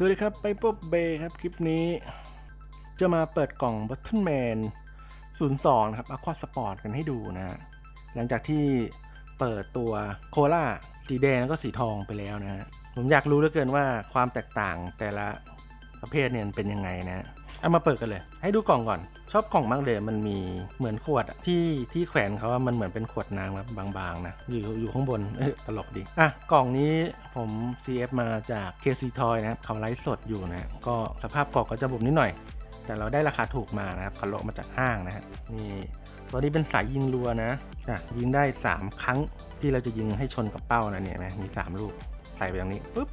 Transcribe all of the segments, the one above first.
สวัสดีครับ ไปปุ๊บเบย์ครับ คลิปนี้ จะมาเปิดกล่อง b u t t o n Man 02 นะครับ Aqua Sport กันให้ดูนะฮะหลังจากที่เปิดตัวโคล่าสีแดงแล้วก็สีทองไปแล้วนะฮะผมอยากรู้เหลือเกินว่าความแตกต่างแต่ละประเภทเนี่ยเป็นยังไงนะ เอามาเปิดกันเลย ให้ดูกล่องก่อน ชอบกล่องมากเลย มันมีเหมือนขวดอะที่ที่แขวนเขาว่ามันเหมือนเป็นขวดน้ำครับบางๆนะ อยู่อยู่ข้างบนเอ้ยตลกดี อะ กล่องนี้ผม CF มาจาก KC Toy นะครับเขาไลฟ์สดอยู่นะ ก็สภาพกล่องก็จะบุบนิดหน่อย แต่เราได้ราคาถูกมานะครับเขาโลมาจากห้างนะฮะนี่ตัวนี้เป็นสายยิงรัวนะอะยิงได้ 3 ครั้งที่เราจะยิงให้ชนกับเป้านะเนี่ยนะมี 3 ลูกใส่ไปตรงนี้ปุ๊บ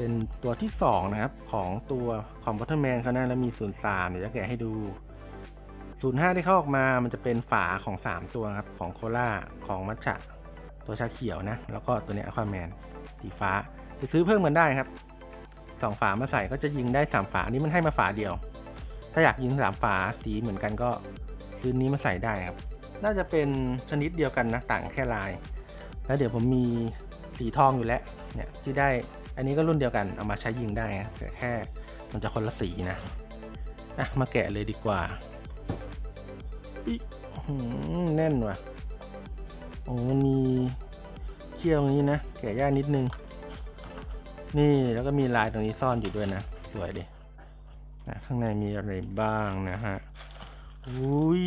เป็นตัวที่ 2 นะครับ ของตัวของบัตเทอร์แมนเขานะแล้วมี 03เดี๋ยวจะแกะให้ดู 05 ที่เขาออกมามันจะเป็นฝาของ 3 ตัวครับ ของโคล่าของมัชชะตัวชาเขียวนะ แล้วก็ตัวเนี้อควาแมนสีฟ้าจะซื้อเพิ่มกันได้ครับสองฝามาใส่ก็จะยิงได้ 3 ฝาอันนี้มันให้มาฝาเดียว ถ้าอยากยิง 3 ฝาสีเหมือนกันก็ซื้อนี้มาใส่ได้ครับ น่าจะเป็นชนิดเดียวกันนะต่างแค่ลาย แล้วเดี๋ยวผมมีสีทองอยู่แล้วเนี่ยที่ได้ อันนี้ก็รุ่นเดียวกันเอามาใช้ยิงได้นะแต่แค่มันจะคนละสีนะอะมาแกะเลยดีกว่าอิหืแน่นว่ะโอ้มันมีเขี้ยวนี้นะ แกะยากนิดนึง นี่แล้วก็มีลายตรงนี้ซ่อนอยู่ด้วยนะ สวยดินะข้างในมีอะไรบ้างนะฮะอุ้ย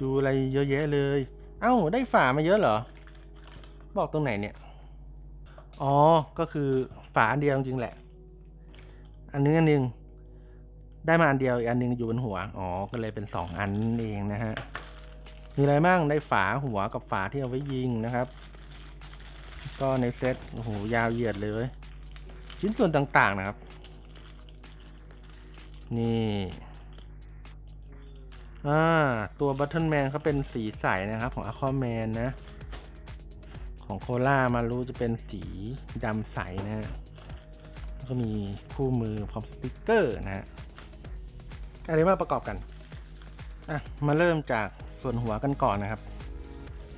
ดูอะไรเยอะแยะเลย เอ้า ได้ฝามาเยอะเหรอ บอกตรงไหนเนี่ย อ๋อ ก็คือ ฝาอันเดียวจริงแหละ อันนึงอันหนึง ได้มาอันเดียวอีกอันหนึงอยู่บนหัว อ๋อ ก็เลยเป็นสองอันนั่นเองนะฮะ มีอะไรบ้างได้ฝาหัวกับฝาที่เอาไว้ยิงนะครับ ก็ในเซตโอ้โหยาวเหยียดเลย ชิ้นส่วนต่างๆนะครับ นี่อ่าตัวบัตเทิลแมนเขาเป็นสีใสนะครับของ Aquaman นะ ของโคล่ามารู้จะเป็นสีดำใสนะฮะ ก็มีคู่มือพร้อมสติกเกอร์นะฮะอะไรมาประกอบกันอะมาเริ่มจากส่วนหัวกันก่อนนะครับ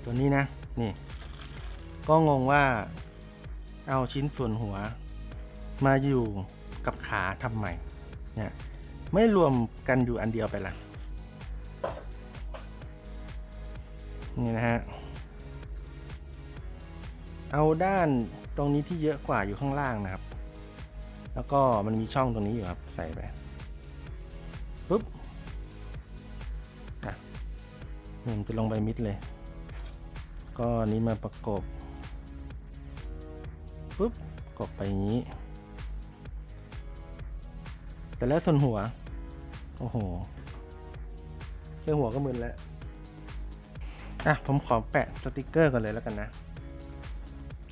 ตัวนี้นะนี่ ก็งงว่าเอาชิ้นส่วนหัว มาอยู่กับขาทำไมเนี่ยไม่รวมกันอยู่อันเดียวไปละนี่นะฮะเอาด้านตรงนี้ที่เยอะกว่าอยู่ข้างล่างนะครับ แล้วก็มันมีช่องตรงนี้อยู่ครับ ใส่ไปปุ๊บอะมันจะลงไปมิดเลย ก็อันนี้มาประกบปุ๊บกบไปอย่างนี้ แต่แล้วส่วนหัว โอ้โหเรื่องหัวก็มึนแล้วอะผมขอแปะสติกเกอร์ก่อนเลยแล้วกันนะ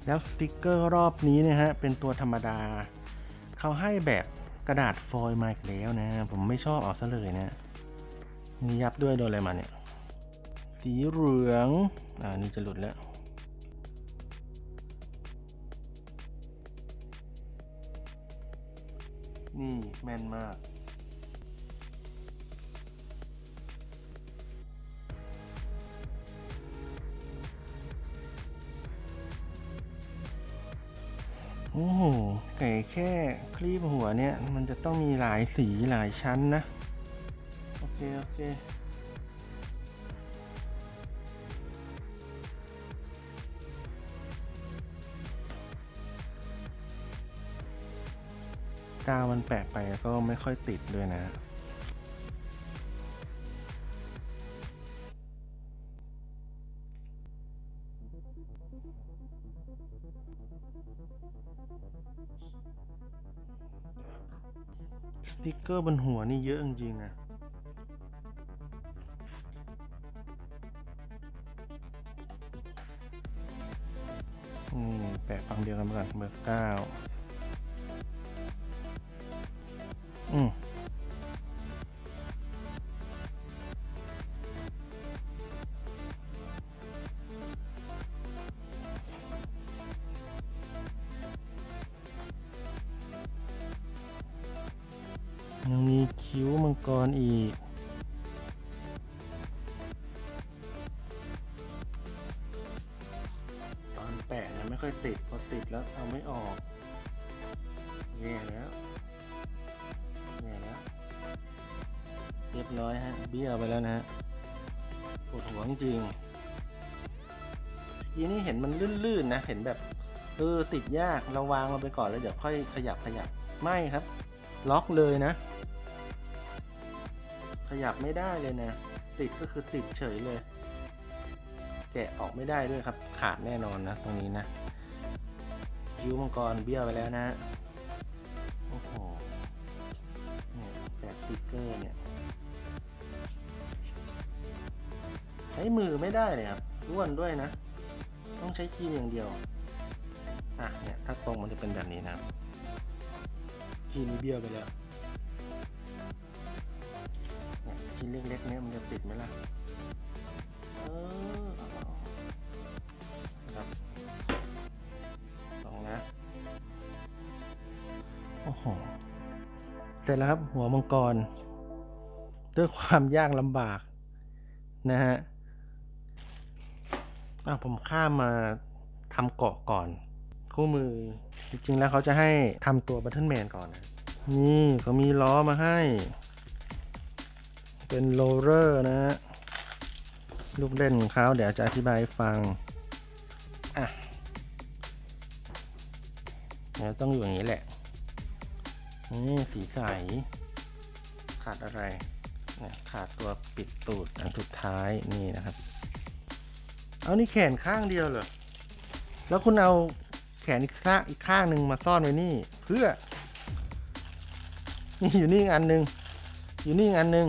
แล้วสติกเกอร์รอบนี้เนะฮะ เป็นตัวธรรมดา เขาให้แบบกระดาษฟอยล์มาแล้วนะ ผมไม่ชอบเอาซะเลยนะมียับด้วยโดนอะไรมาเนี่ย สีเหลือง อ่า นี่จะหลุดแล้ว นี่แม่นมาก โอ้โหไก่แค่คลีบหัวเนี่ย มันจะต้องมีหลายสีหลายชั้นนะ โอเค โอเคกาวมันแปะไปก็ไม่ค่อยติดด้วยนะ ติกเกอร์บนหัวนี่เยอะจริงๆนะอืมแปะฝั่งเดียวกันก่อนเบอร์เก้าอืม ยังมีคิ้วมังกรอีก ตอนแปะเนี่ยไม่ค่อยติด พอติดแล้วเอาไม่ออกแย่แล้วแย่แล้ว เรียบร้อยฮะ เบี้ยวไปแล้วนะฮะปวดหัวจริงทีนี้เห็นมันลื่นๆนะ เห็นแบบเออติดยากเราวางมันไปก่อนแล้วเดี๋ยวค่อยขยับขยับไม่ครับ ล็อกเลยนะ ขยับไม่ได้เลยนะ ติดก็คือติดเฉยเลย แกะออกไม่ได้ด้วยครับ ขาดแน่นอนนะตรงนี้นะคิ้วมังกรเบี้ยวไปแล้วนะโอ้โหเนี่ยแตกติ๊กเกอร์เนี่ยใช้มือไม่ได้เลยครับร่วนด้วยนะ ต้องใช้ครีมอย่างเดียวอะเนี่ยถ้าตรงมันจะเป็นแบบนี้นะครีมเบี้ยวไปแล้ว ชิ้นเล็กๆเนี่ยมันจะติดไหมล่ะ เออครับลองนะ โอ้โห เสร็จแล้วครับหัวมังกร ด้วยความยากลำบาก นะฮะอะผมข้ามมาทำเกาะก่อน คู่มือ จริงๆแล้วเขาจะให้ทำตัวบัตเทิลแมนก่อนนะนี่เขามีล้อมาให้ เป็นโรลเลอร์นะฮะลูกเล่นของเขาเดี๋ยวจะอธิบายให้ฟังอะเดี๋ยวต้องอยู่อย่างนี้แหละนี่สีใส ขาดอะไรเนี่ยขาดตัวปิดตูดอันสุดท้ายนี่นะครับ เอานี่แขนข้างเดียวเหรอ แล้วคุณเอาแขนอีกข้างอีกข้างหนึ่งมาซ่อนไว้นี่ เพื่อ นี่อยู่นี่งอันหนึ่งอยู่นี่อันหนึ่ง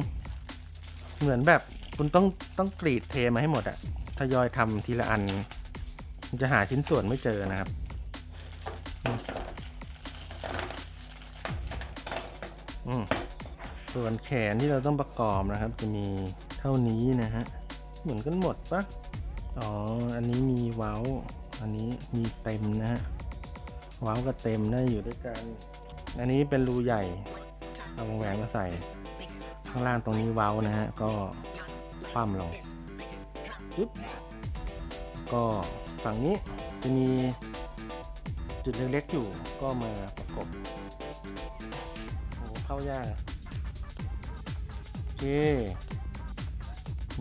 เหมือนแบบคุณต้องต้องกรีดเทมาให้หมดอะทยอยทำทีละอันมันจะหาชิ้นส่วนไม่เจอนะครับอืมส่วนแขนที่เราต้องประกอบนะครับ จะมีเท่านี้นะฮะ เหมือนกันหมดปะอ๋อ อันนี้มีเว้า อันนี้มีเต็มนะฮะ เว้ากับเต็มน่าอยู่ด้วยกัน อันนี้เป็นรูใหญ่ เอาวงแหวนมาใส่ ข้างล่างตรงนี้เว้านะฮะ ก็คว่ำลงปึ๊บก็ฝั่งนี้จะมีจุดเล็กๆอยู่ก็มาประกบโอ้เข้ายากโอเค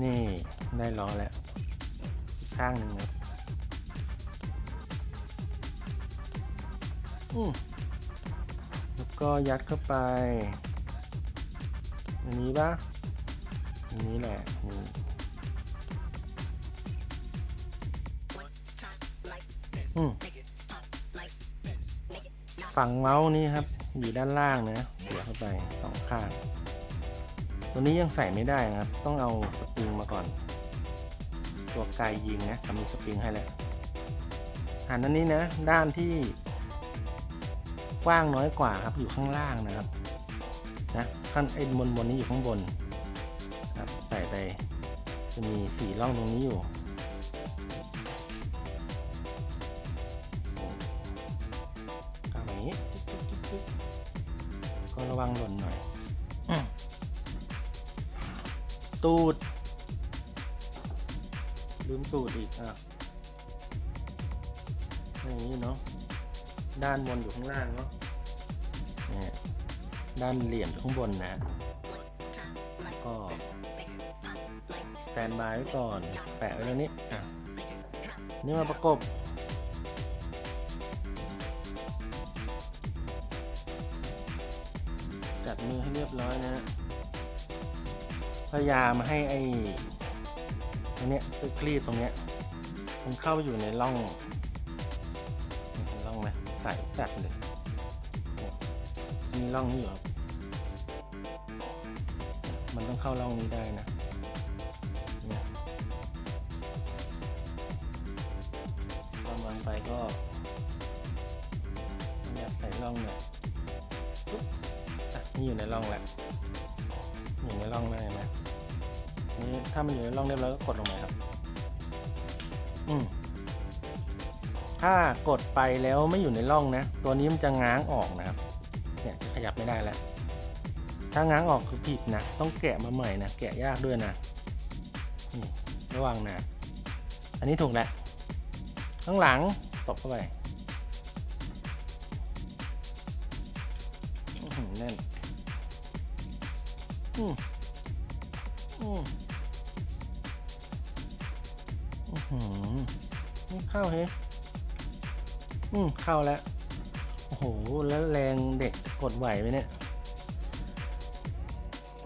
นี่ได้ล้อแล้วข้างหนึ่งนะอืมแล้วก็ยัดเข้าไป อันนี้ปะอันนี้แหละนี่อืมฝั่งเมาส์นี่ครับ อยู่ด้านล่างนะเสียเข้าไปสองข้าง ตัวนี้ยังใส่ไม่ได้นะครับ ต้องเอาสปริงมาก่อน ตัวไกยิงนะทำมีสปริงให้แล้วหันอันนี้นะ ด้านที่กว้างน้อยกว่าครับอยู่ข้างล่างนะครับ นะ ขั้นไอ้บนบนนี้อยู่ข้างบนครับใส่ไปจะมีสีร่องตรงนี้อยู่กางอย่างนี้ก็ระวังหล่นหน่อย ตูด ลืมตูดอีกอะอย่างนี้เนาะด้านบนอยู่ข้างล่างเนาะ ด้านเหลี่ยมข้างบนนะแล้วก็สแตนบายไว้ก่อน แปะไว้ตรงนี้ อะ นี่มาประกบ จัดมือให้เรียบร้อยนะ พยายามให้ไอ้ตรงเนี้ยคือคลีดตรงเนี้ย มันเข้าไปอยู่ในร่องร่องไหมใส่จัดเลยนี่ยมีร่องนี้อยู่ครับมันต้อ เข้าร่องนี้ได้นะเนี่ยตอนวางไปก็เนี่ยใส่ร่องเนี่ยปุ๊บอะนี่อยู่ในร่องแล้วอยู่ในร่องแล้วเห็นไหมนี่ถ้ามันอยู่ในร่องเรียบร้อยก็กดลงมาครับ อืมถ้ากดไปแล้วไม่อยู่ในร่องนะ ตัวนี้มันจะง้างออกนะครับ เนี่ยจะขยับไม่ได้แล้ว ถ้าง้างออกคือผิดนะ ต้องแกะมาใหม่นะ แกะยากด้วยนะระวังนะ อันนี้ถูกแล้ว ข้างหลังตบเข้าไปแน่นอืมอืมอื้อหือไม่เข้าเฮ้อืมเข้าแล้ว โอ้โห แล้วแรงเด็กกดไหวไหมเนี่ย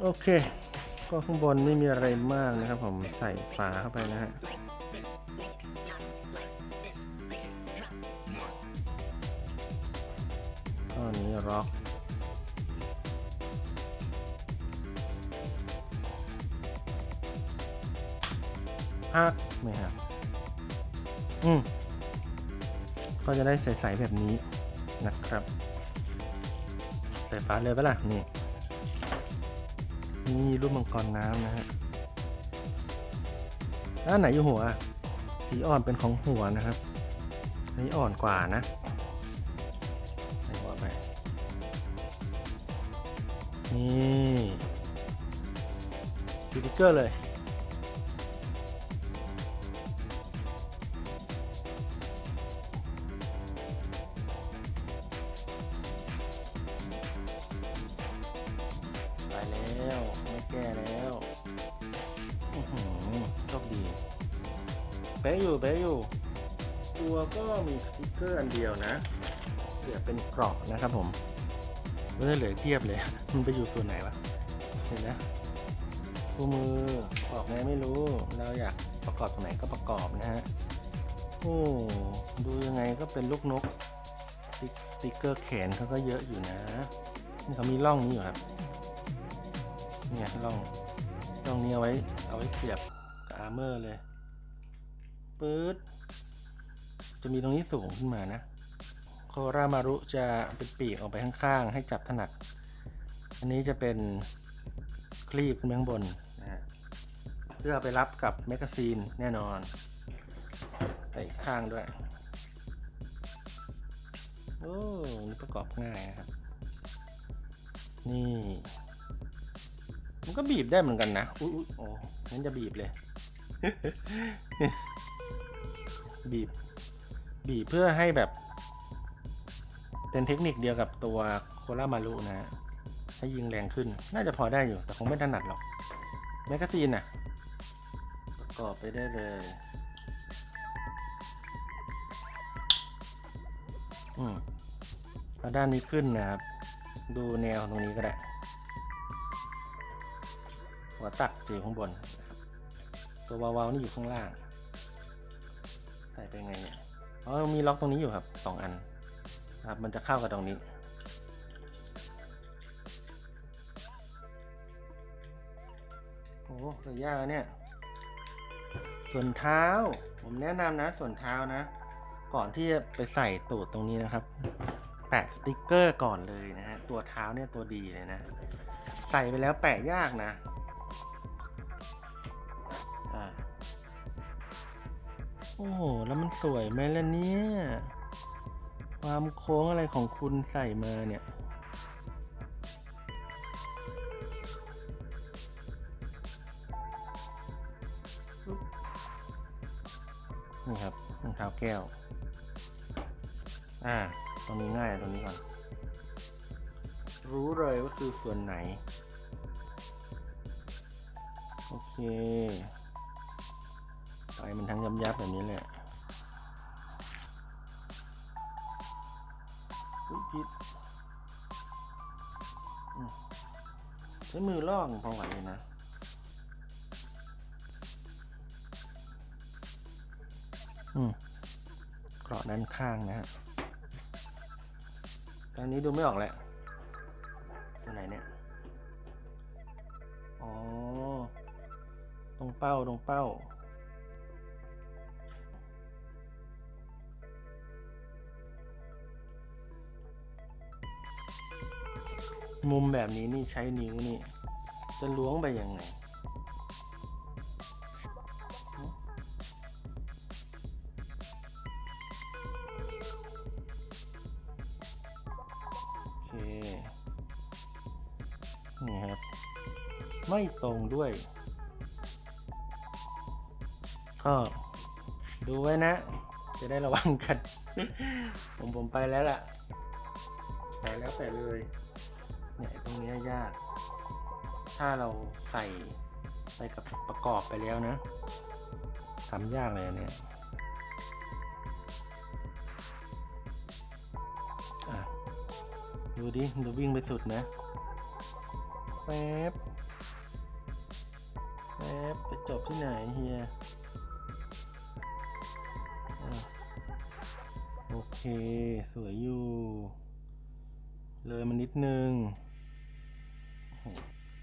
โอเค ก็ข้างบนไม่มีอะไรมากนะครับผมใส่ฝาเข้าไปนะฮะข้อนี้ล็อกฮักไม่ครับอืมก็จะได้ใสๆแบบนี้นะครับ ใส่ฟ้าเลยปะล่ะนี่ นี่รูปมังกรน้ำนะฮะด้านไหนอยู่หัว สีอ่อนเป็นของหัวนะครับอันนี้อ่อนกว่านะใส่หัวไป นี่สติกเกอร์เลย ติ๊กเกอร์อันเดียวนะเหลือเป็นเกราะนะครับผมไม่ได้เหลือเทียบเลย มันไปอยู่ส่วนไหนวะ เห็นนะคู่มือออกไงไม่รู้ เราอยากประกอบตรงไหนก็ประกอบนะฮะ โอ้ ดูยังไงก็เป็นลูกนกสติ๊กสติ๊กเกอร์แขนเขาก็เยอะอยู่นะ นี่เขามีร่องนี้อยู่ครับ เนี่ยร่องร่องนี้เอาไว้ เอาไว้เสียบกับอาร์เมอร์เลยปื๊ด จะมีตรงนี้สูงขึ้นมานะ โครามารุจะเป็นปีกออกไปข้างๆ ให้จับถนัด อันนี้จะเป็นคลีบขึ้นข้างบนนะฮะเพื่อไปรับกับแมกกาซีนแน่นอนใส่ข้างด้วย โอ้นี่ประกอบง่ายนะครับ นี่ มันก็บีบได้เหมือนกันนะ อุ้ยอยโอ้งั้นจะบีบเลย บีบ บีบเพื่อให้แบบ เป็นเทคนิคเดียวกับตัวโคลามารุนะฮะให้ยิงแรงขึ้น น่าจะพอได้อยู่ แต่คงไม่ถนัดหรอก แมกกาซีนน่ะ ประกอบไปได้เลย อืมแล้วด้านนี้ขึ้นนะครับ ดูแนวตรงนี้ก็ได้ หัวตัดจอยู่ข้างบนนะครับตัววาวๆนี่อยู่ข้างล่าง ใส่ไปไงเนี่ย อ๋อมีล็อกตรงนี้อยู่ครับสองอันครับ มันจะเข้ากับตรงนี้ โอ้ใส่ยากเนี่ย ส่วนเท้า ผมแนะนำนะ ส่วนเท้านะ ก่อนที่จะไปใส่ตูดตรงนี้นะครับ แปะสติกเกอร์ก่อนเลยนะฮะ ตัวเท้าเนี่ยตัวดีเลยนะ ใส่ไปแล้วแปะยากนะ โอ้โห แล้วมันสวยไหมล่ะเนี่ย ความโค้งอะไรของคุณใส่มาเนี่ย นี่ครับรองเท้าแก้ว อ่า ตรงนี้ง่ายตรงนี้ก่อน รู้เลยว่าคือส่วนไหน โอเค มันทั้งยับยับแบบนี้แหละอุ๊ยผิดใช้มือลอกพอไหวเลยนะอืมเกราะด้านข้างนะฮะตอนนี้ดูไม่ออกแหละตัวไหนเนี่ย อ๋อ ตรงเป้า ตรงเป้า มุมแบบนี้นี่ใช้นิ้วนี่ จะล้วงไปยังไง โอเค นี่ครับ ไม่ตรงด้วย ก็ดูไว้นะ จะได้ระวังกัน ผมผมไปแล้วล่ะ ไปแล้วไปเลย เนี่ยตรงนี้ยาก ถ้าเราใส่ไปกับประกอบไปแล้วนะทำยากเลยอันเนี่ยดูดิ ดูวิ่งไปสุดนะแป๊บแป๊บไปจบที่ไหนเฮียโอเค สวยอยู่ เลยมานิดนึง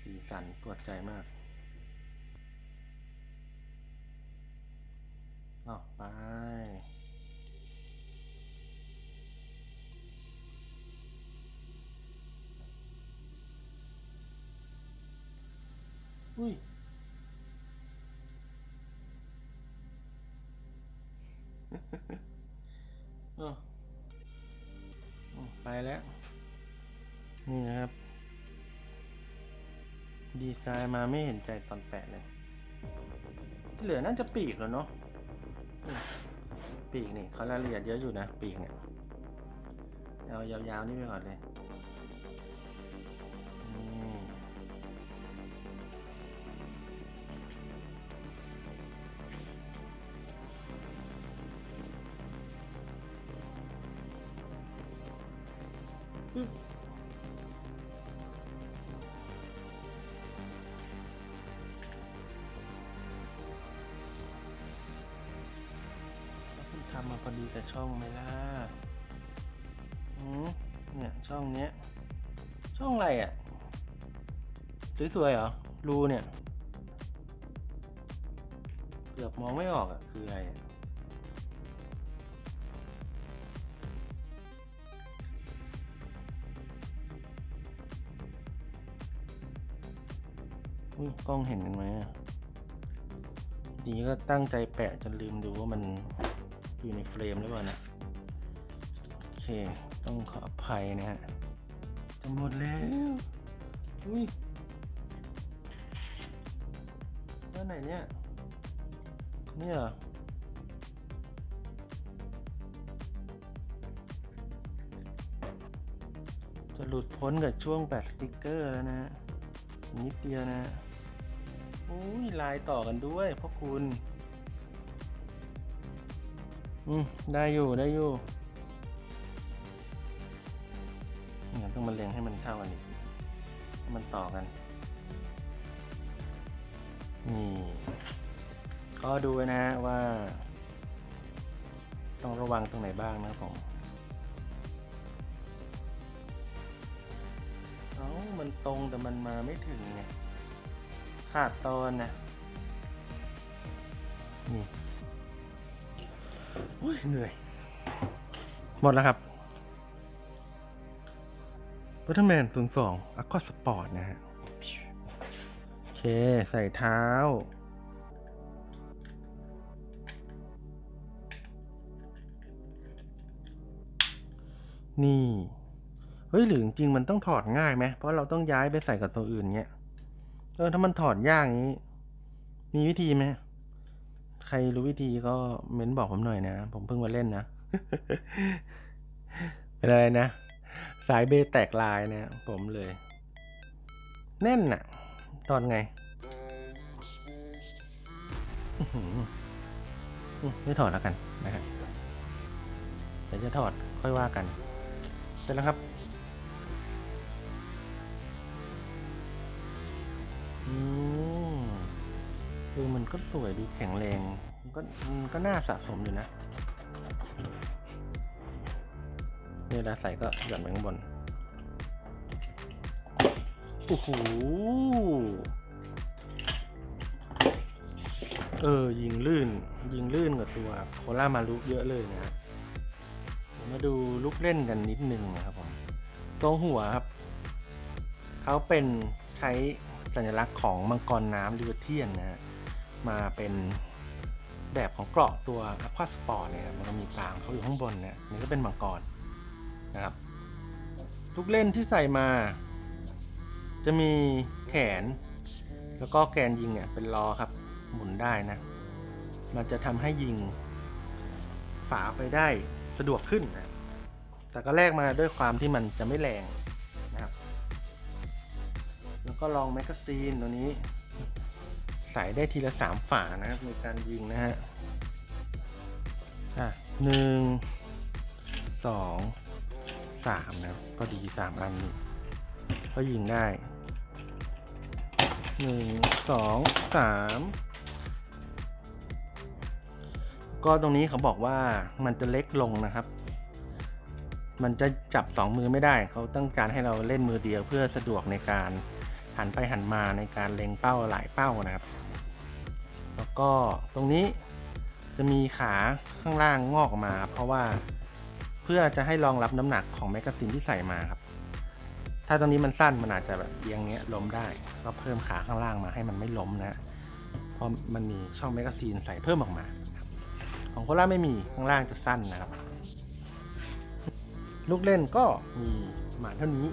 สีสันปวดใจมาก ดีไซน์มาไม่เห็นใจตอนแปะเลย ที่เหลือน่าจะปีกแล้วเนาะ ปีกนี่เขารายละเอียดเยอะอยู่นะ ปีกเนี่ย เอายาวๆนี่ไปก่อนเลยนี่ปึ๊ ช่องไหมล่ะอืมเนี่ยช่องเนี้ย ช่องอะไรอะ สวยๆเหรอ รูเนี่ย เกือบมองไม่ออกอะ คืออะไรอะอุ้ยกล้องเห็นกันไหมอะดีก็ตั้งใจแปะจนลืมดูว่ามัน อยู่ในเฟรมหรือเปล่านะโอเค ต้องขออภัยนะฮะจะหมดแล้ว อุ้ยด้านไหนเนี่ย เนี่ยจะหลุดพ้นกับช่วงแปะสติกเกอร์แล้วนะนิดเดียวนะฮะอุ้ยลายต่อกันด้วยพ่อคุณ อืมได้อยู่ได้อยู่เนี่ยต้องมาเรียงให้มันเท่ากันอีกมันต่อกัน นี่ ก็ดูนะฮะว่า ต้องระวังตรงไหนบ้างนะผมเอ้ามันตรงแต่มันมาไม่ถึงไงขาดตอนนะนี่ ยเหนื่อย หมดแล้วครับ b u t t e r m a n 02 Aqua Sport นะฮะ โอเค ใส่เท้า นี่ เฮ้ย หรือจริงมันต้องถอดง่ายไหม เพราะเราต้องย้ายไปใส่กับตัวอื่นเงี้ย เออ ถ้ามันถอดยากงนี้ มีวิธีไหม ครรู้วิธีก็เม้นบอกผมหน่อยนะ ผมเพิ่งมาเล่นนะ เป็นอะไรนะ สายเบแตกลายเนี่ยผมเลย แน่นน่ะตอนไงไม่ถอดแล้วกันนะครับเดี๋ยวจะถอดค่อยว่ากันเสร็จแล้วครับ คือมันก็สวยดูแข็งแรง มันก็มันก็น่าสะสมอยู่นะเวลาใส่ก็หย่อนไปข้างบน โอ้โห เออ ยิงลื่น ยิงลื่นกว่าตัวโคล่ามาลุเยอะเลยนะ มาดูลูกเล่นกันนิดนึงนะครับผม ตรงหัวครับ เขาเป็นใช้สัญลักษณ์ของมังกรน้ำลิเวอเทียนนะฮะ มาเป็นแบบของเกราะตัว Aqua Sport เนี่ยมันก็มีตามเขาอยู่ข้างบนเนี่ยนี่ก็เป็นมังกรนะครับลูกเล่นที่ใส่มา จะมีแขน แล้วก็แกนยิงเนี่ยเป็นล้อครับ หมุนได้นะ มันจะทำให้ยิง ฝาไปได้สะดวกขึ้นนะแต่ก็แลกมาด้วยความที่มันจะไม่แรงนะครับ แล้วก็ลองแมกกาซีนตัวนี้ ใส่ได้ทีละสามฝานะครับในการยิงนะฮะอะหนึ่งสองสามนะครับก็ดีสามอัน ก็ยิงได้หนึ่งสองสามก็ตรงนี้เขาบอกว่ามันจะเล็กลงนะครับ มันจะจับสองมือไม่ได้ เขาต้องการให้เราเล่นมือเดียวเพื่อสะดวกในการหันไปหันมาในการเล็งเป้าหลายเป้านะครับ ก็ตรงนี้จะมีขาข้างล่างงอกออกมาครับเพราะว่าเพื่อจะให้รองรับน้ำหนักของแมกกาซีนที่ใส่มาครับ ถ้าตรงนี้มันสั้นมันอาจจะแบบเอียงเงี้ยล้มได้ก็เพิ่มขาข้างล่างมาให้มันไม่ล้มนะเพราะมันมีช่องแมกกาซีนใส่เพิ่มออกมา ของโคล่าไม่มีข้างล่างจะสั้นนะครับ ลูกเล่นก็มีประมาณเท่านี้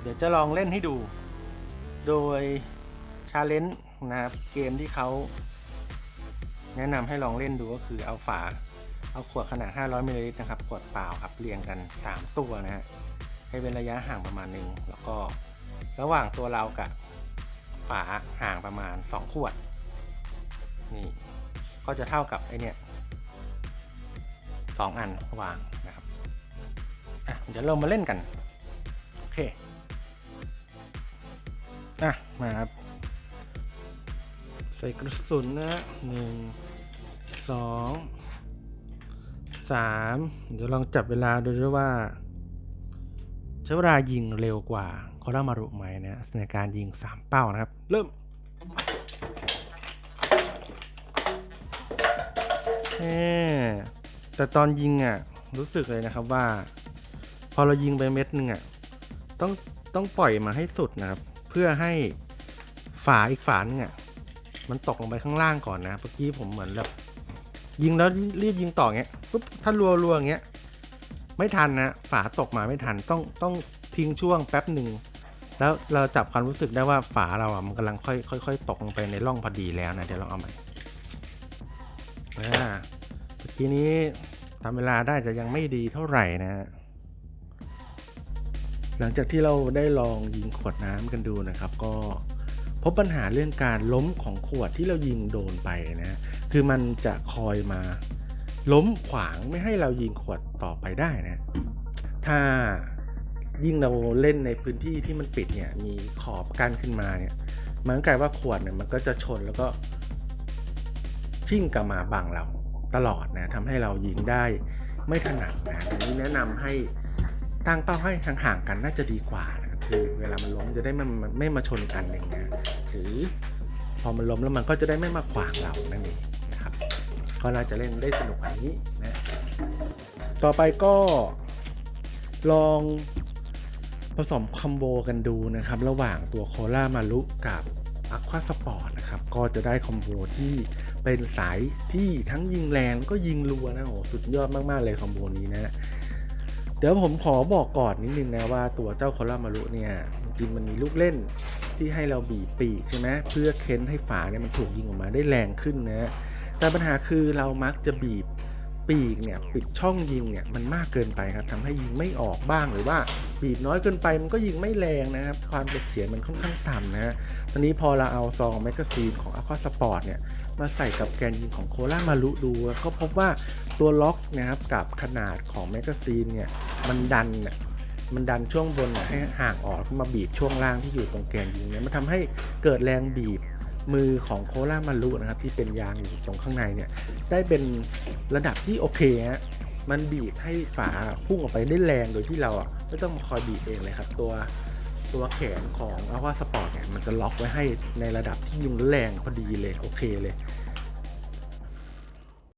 เดี๋ยวจะลองเล่นให้ดู โดยชาเลนจ์นะครับเกมที่เขา แนะนำให้ลองเล่นดูก็คือเอาฝา เอาขวดขนาด 500มิลลิลิตรนะครับ ขวดเปล่าครับเรียงกัน 3 ตัวนะฮะให้เป็นระยะห่างประมาณหนึ่งแล้วก็ระหว่างตัวเรากับฝาห่างประมาณ 2 ขวด นี่ก็จะเท่ากับไอเนี่ยสองอันวางนะครับอะเดี๋ยวเรามาเล่นกันโอเคอะมาครับใส่กระสุนนะฮะหนึ่ง สองสามเดี๋ยวลองจับเวลาดูด้วยว่าใช้เวลายิงเร็วกว่าคอรามารุไหมนะในการยิงสามเป้านะครับ เริ่มแต่ตอนยิงอะรู้สึกเลยนะครับว่า พอเรายิงไปเม็ดหนึ่งอะต้องต้องปล่อยมาให้สุดนะครับ เพื่อให้ฝาอีกฝานึงอะมันตกลงไปข้างล่างก่อนนะเมื่อกี้ผมเหมือนแบบ ยิงแล้วรีบยิงต่อเงี้ยปุ๊บถ้ารัวรัวๆอย่างเงี้ยไม่ทันนะฝาตกมาไม่ทันต้องต้องทิ้งช่วงแป๊บหนึ่งแล้วเราจับความรู้สึกได้ว่าฝาเราอะมันกำลังค่อยค่อยๆตกลงไปในร่องพอดีแล้วนะเดี๋ยวลองเอาใหม่อ่าตะกี้นี้ทำเวลาได้จะยังไม่ดีเท่าไหร่นะฮะหลังจากที่เราได้ลองยิงขวดน้ำกันดูนะครับ ก็พบปัญหาเรื่องการล้มของขวดที่เรายิงโดนไปนะ คือมันจะคอยมาล้มขวางไม่ให้เรายิงขวดต่อไปได้นะ ถ้ายิ่งเราเล่นในพื้นที่ที่มันปิดเนี่ย มีขอบกั้นขึ้นมาเนี่ย มันกลายว่าขวดเนี่ยมันก็จะชนแล้วก็ชิ่งกลับมาบังเราตลอดนะทำให้เรายิงได้ไม่ถนัดนะทีนี้แนะนำให้ตั้งเป้าให้ห่างๆกันน่าจะดีกว่านะครับคือเวลามันล้มจะได้ไม่ไม่ไม่มาชนกันอย่างเงี้ยหรือพอมันล้มแล้วมันก็จะได้ไม่มาขวางเรานั่นเอง ก็น่าจะเล่นได้สนุกกว่านี้นะต่อไปก็ลองผสมคอมโบกันดูนะครับ ระหว่างตัวโคล่ามารุกับอะควาสปอร์ตนะครับ ก็จะได้คอมโบที่เป็นสายที่ทั้งยิงแรงก็ยิงรัวนะโอ้โหสุดยอดมาก ๆ เลยคอมโบนี้นะ เดี๋ยวผมขอบอกก่อนนิดนึงนะว่าตัวเจ้าโคอรามารุเนี่ย จริงมันมีลูกเล่นที่ให้เราบีบปีกใช่ไหมเพื่อเค้นให้ฝาเนี่ยมันถูกยิงออกมาได้แรงขึ้นนะ แต่ปัญหาคือเรามักจะบีบปีกเนี่ยปิดช่องยิงเนี่ยมันมากเกินไปครับทำให้ยิงไม่ออกบ้างหรือว่าบีบน้อยเกินไปมันก็ยิงไม่แรงนะครับความเฉลียวมันค่อนข้างต่ำนะฮะตอนนี้พอเราเอาซองแมกกาซีนของ Aqua Sport เนี่ยมาใส่กับแกนยิงของโคล่ามารุดูก็พบว่าตัวล็อกนะครับกับขนาดของแมกกาซีนเนี่ยมันดันเนี่ยมันดันช่วงบนให้ห่างออกมาบีบช่วงล่างที่อยู่ตรงแกนยิงเนี่ยมันทำให้เกิดแรงบีบ มือของโคล่ามารุนะครับที่เป็นยางอยู่ตรงข้างในเนี่ยได้เป็นระดับที่โอเคฮะมันบีบให้ฝาพุ่งออกไปได้แรงโดยที่เราอะไม่ต้องมาคอยบีบเองเลยครับ ตัวตัวแขนของอาวาสปอร์ตเนี่ยมันจะล็อกไว้ให้ในระดับที่ยุงแรงพอดีเลยโอเคเลย